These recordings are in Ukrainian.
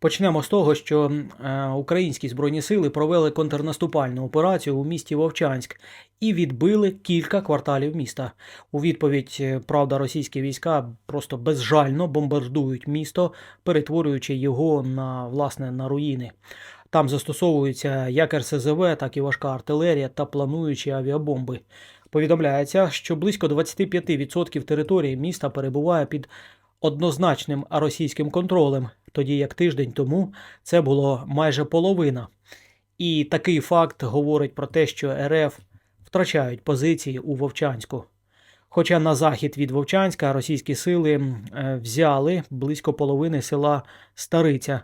Почнемо з того, що е, українські збройні сили провели контрнаступальну операцію у місті Вовчанськ і відбили кілька кварталів міста. У відповідь, е, правда, російські війська просто безжально бомбардують місто, перетворюючи його на власне на руїни. Там застосовуються як РСЗВ, так і важка артилерія та плануючі авіабомби. Повідомляється, що близько 25% території міста перебуває під однозначним російським контролем, тоді як тиждень тому це було майже половина. І такий факт говорить про те, що РФ втрачають позиції у Вовчанську. Хоча на захід від Вовчанська російські сили е, взяли близько половини села Стариця,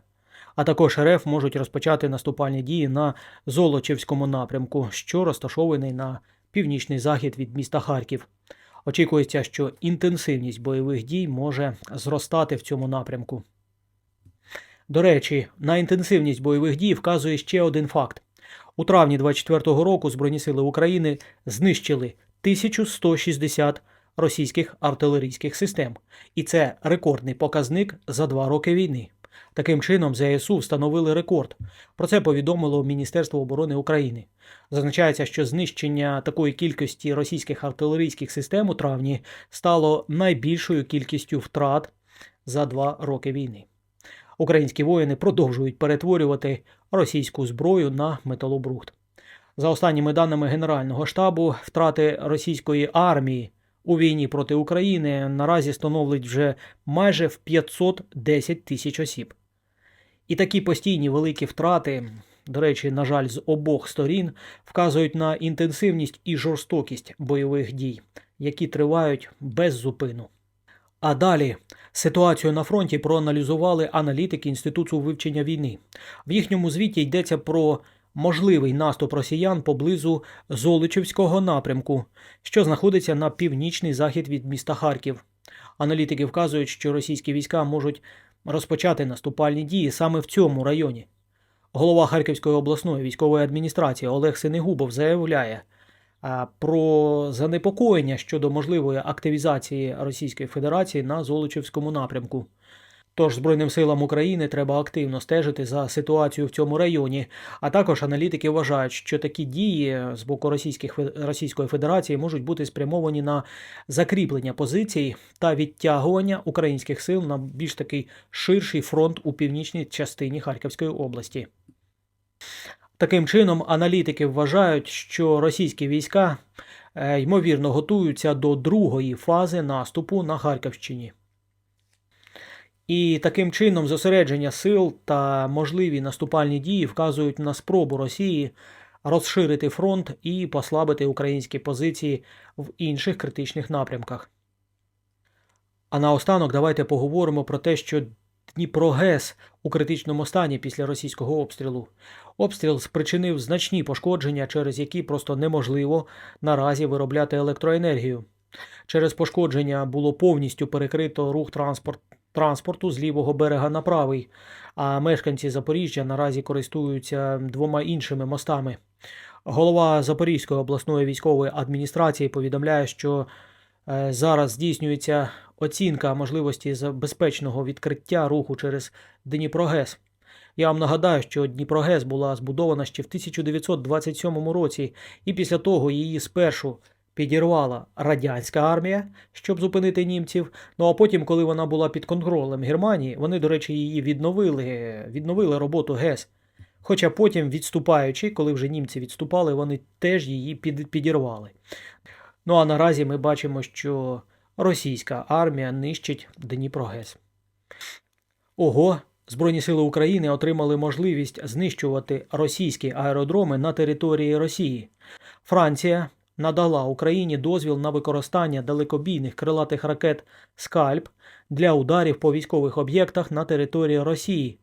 а також РФ можуть розпочати наступальні дії на Золочівському напрямку, що розташований на північний захід від міста Харків. Очікується, що інтенсивність бойових дій може зростати в цьому напрямку. До речі, на інтенсивність бойових дій вказує ще один факт. У травні 24-го року Збройні сили України знищили 1160 російських артилерійських систем, і це рекордний показник за два роки війни. Таким чином, ЗСУ встановили рекорд. Про це повідомило Міністерство оборони України. Зазначається, що знищення такої кількості російських артилерійських систем у травні стало найбільшою кількістю втрат за два роки війни. Українські воїни продовжують перетворювати російську зброю на металобрухт. За останніми даними Генерального штабу, втрати російської армії у війні проти України наразі становлять вже майже в 510 тисяч осіб. І такі постійні великі втрати, до речі, на жаль, з обох сторін, вказують на інтенсивність і жорстокість бойових дій, які тривають без зупину. А далі ситуацію на фронті проаналізували аналітики Інституту вивчення війни. В їхньому звіті йдеться про можливий наступ росіян поблизу Золочівського напрямку, що знаходиться на північний захід від міста Харків. Аналітики вказують, що російські війська можуть розпочати наступальні дії саме в цьому районі. Голова Харківської обласної військової адміністрації Олег Синегубов заявляє про занепокоєння щодо можливої активізації Російської Федерації на Золочівському напрямку. Тож Збройним силам України треба активно стежити за ситуацією в цьому районі. А також аналітики вважають, що такі дії з боку Російських Російської Федерації можуть бути спрямовані на закріплення позицій та відтягування українських сил на більш такий ширший фронт у північній частині Харківської області. Таким чином, аналітики вважають, що російські війська е, ймовірно готуються до другої фази наступу на Харківщині. І таким чином зосередження сил та можливі наступальні дії вказують на спробу Росії розширити фронт і послабити українські позиції в інших критичних напрямках. А наостанок давайте поговоримо про те, що Дніпрогес у критичному стані після російського обстрілу. Обстріл спричинив значні пошкодження, через які просто неможливо наразі виробляти електроенергію. Через пошкодження було повністю перекрито рух транспорт, транспорту з лівого берега на правий, а мешканці Запоріжжя наразі користуються двома іншими мостами. Голова Запорізької обласної військової адміністрації повідомляє, що е, зараз здійснюється оцінка можливості безпечного відкриття руху через Дніпрогес. Я вам нагадаю, що Дніпрогес була збудована ще в 1927 році, і після того її спершу підірвала радянська армія, щоб зупинити німців. Ну а потім, коли вона була під контролем Германії, вони, до речі, її відновили, відновили роботу ГЕС. Хоча потім, відступаючи, коли вже німці відступали, вони теж її підірвали. Ну а наразі ми бачимо, що російська армія нищить Дніпрогес. Ого, Збройні сили України отримали можливість знищувати російські аеродроми на території Росії. Франція надала Україні дозвіл на використання далекобійних крилатих ракет Скальп для ударів по військових об'єктах на території Росії.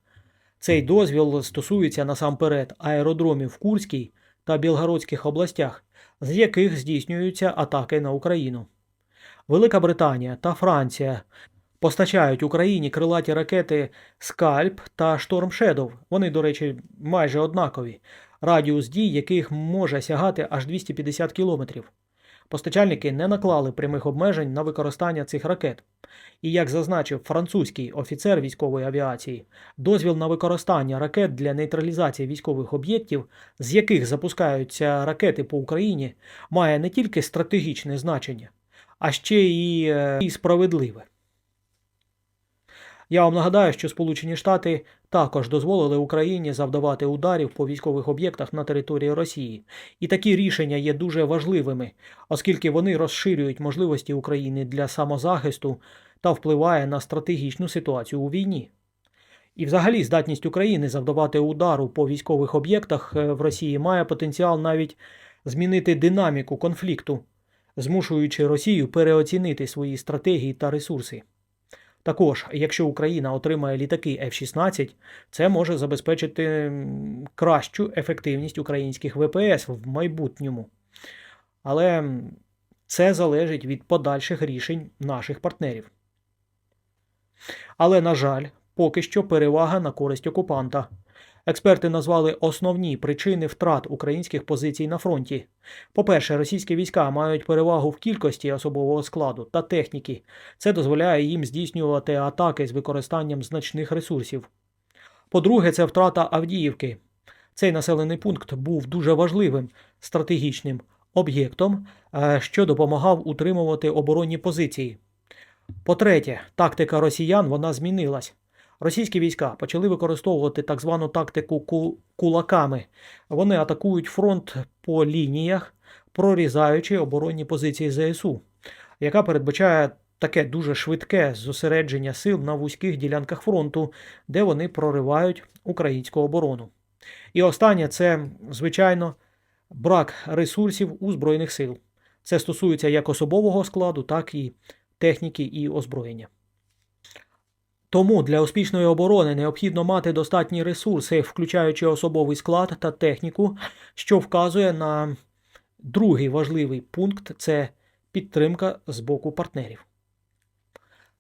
Цей дозвіл стосується насамперед аеродромів в Курській та Білгородських областях, з яких здійснюються атаки на Україну. Велика Британія та Франція постачають Україні крилаті ракети Скальп та Шторм Shadow. Вони, до речі, майже однакові, радіус дій яких може сягати аж 250 кілометрів. Постачальники не наклали прямих обмежень на використання цих ракет. І як зазначив французький офіцер військової авіації, дозвіл на використання ракет для нейтралізації військових об'єктів, з яких запускаються ракети по Україні, має не тільки стратегічне значення, а ще і, е, і справедливе. Я вам нагадаю, що Сполучені Штати також дозволили Україні завдавати ударів по військових об'єктах на території Росії, і такі рішення є дуже важливими, оскільки вони розширюють можливості України для самозахисту та впливає на стратегічну ситуацію у війні. І взагалі здатність України завдавати удару по військових об'єктах е, в Росії має потенціал навіть змінити динаміку конфлікту, змушуючи Росію переоцінити свої стратегії та ресурси. Також, якщо Україна отримає літаки F-16, це може забезпечити кращу ефективність українських ВПС в майбутньому. Але це залежить від подальших рішень наших партнерів. Але, на жаль, поки що перевага на користь окупанта. Експерти назвали основні причини втрат українських позицій на фронті. По-перше, російські війська мають перевагу в кількості особового складу та техніки. Це дозволяє їм здійснювати атаки з використанням значних ресурсів. По-друге, це втрата Авдіївки. Цей населений пункт був дуже важливим стратегічним об'єктом, е, що допомагав утримувати оборонні позиції. По-третє, тактика росіян вона змінилась. Російські війська почали використовувати так звану тактику кулаками. Вони атакують фронт по лініях, прорізаючи оборонні позиції ЗСУ, яка передбачає таке дуже швидке зосередження сил на вузьких ділянках фронту, де вони проривають українську оборону. І останнє це, звичайно, брак ресурсів у Збройних сил. Це стосується як особового складу, так і техніки і озброєння. Тому для успішної оборони необхідно мати достатні ресурси, включаючи особовий склад та техніку, що вказує на другий важливий пункт це підтримка з боку партнерів.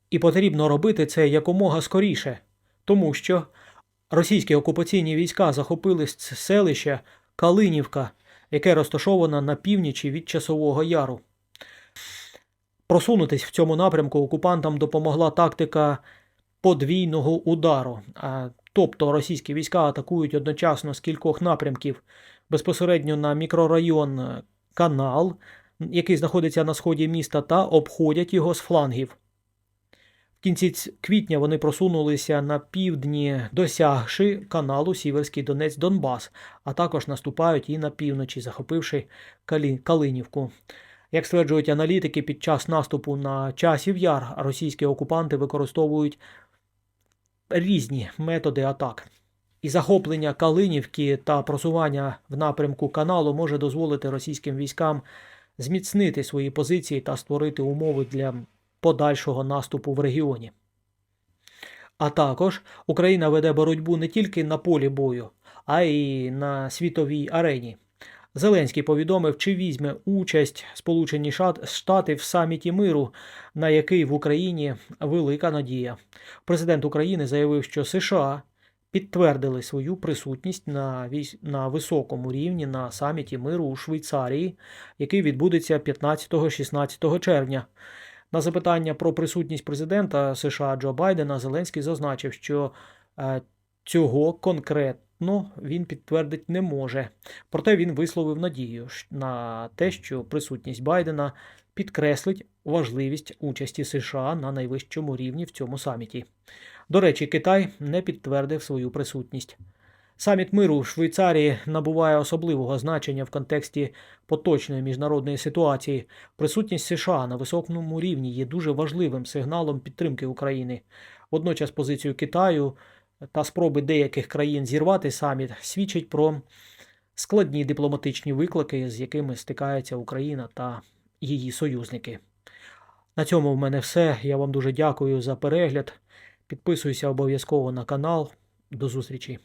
І потрібно робити це якомога скоріше, тому що російські окупаційні війська захопили селище Калинівка, яке розташоване на північі від Часового Яру. Просунутись в цьому напрямку окупантам допомогла тактика подвійного удару. Тобто російські війська атакують одночасно з кількох напрямків безпосередньо на мікрорайон е, Канал, який знаходиться на сході міста, та обходять його з флангів. В кінці квітня вони просунулися на півдні, досягши каналу Сіверський Донець Донбас, а також наступають і на півночі, захопивши Калі... Калинівку. Як стверджують аналітики, під час наступу на часів яр російські окупанти використовують різні методи атак. І захоплення Калинівки та просування в напрямку каналу може дозволити російським військам зміцнити свої позиції та створити умови для подальшого наступу в регіоні. А також Україна веде боротьбу не тільки на полі бою, а й на світовій арені. Зеленський повідомив, чи візьме участь Сполучені Штати в саміті миру, на який в Україні велика надія. Президент України заявив, що США підтвердили свою присутність на, вісь... на високому рівні на саміті миру у Швейцарії, який відбудеться 15-16 червня. На запитання про присутність президента США Джо Байдена Зеленський зазначив, що е, цього конкретно він підтвердити не може. Проте він висловив надію на те, що присутність Байдена підкреслить важливість участі США на найвищому рівні в цьому саміті. До речі, Китай не підтвердив свою присутність. Саміт миру в Швейцарії набуває особливого значення в контексті поточної міжнародної ситуації. Присутність США на високому рівні є дуже важливим сигналом підтримки України. Водночас позицію Китаю та спроби деяких країн зірвати саміт свідчить про складні дипломатичні виклики, з якими стикається Україна та її союзники. На цьому в мене все. Я вам дуже дякую за перегляд. Підписуйся обов'язково на канал. До зустрічі!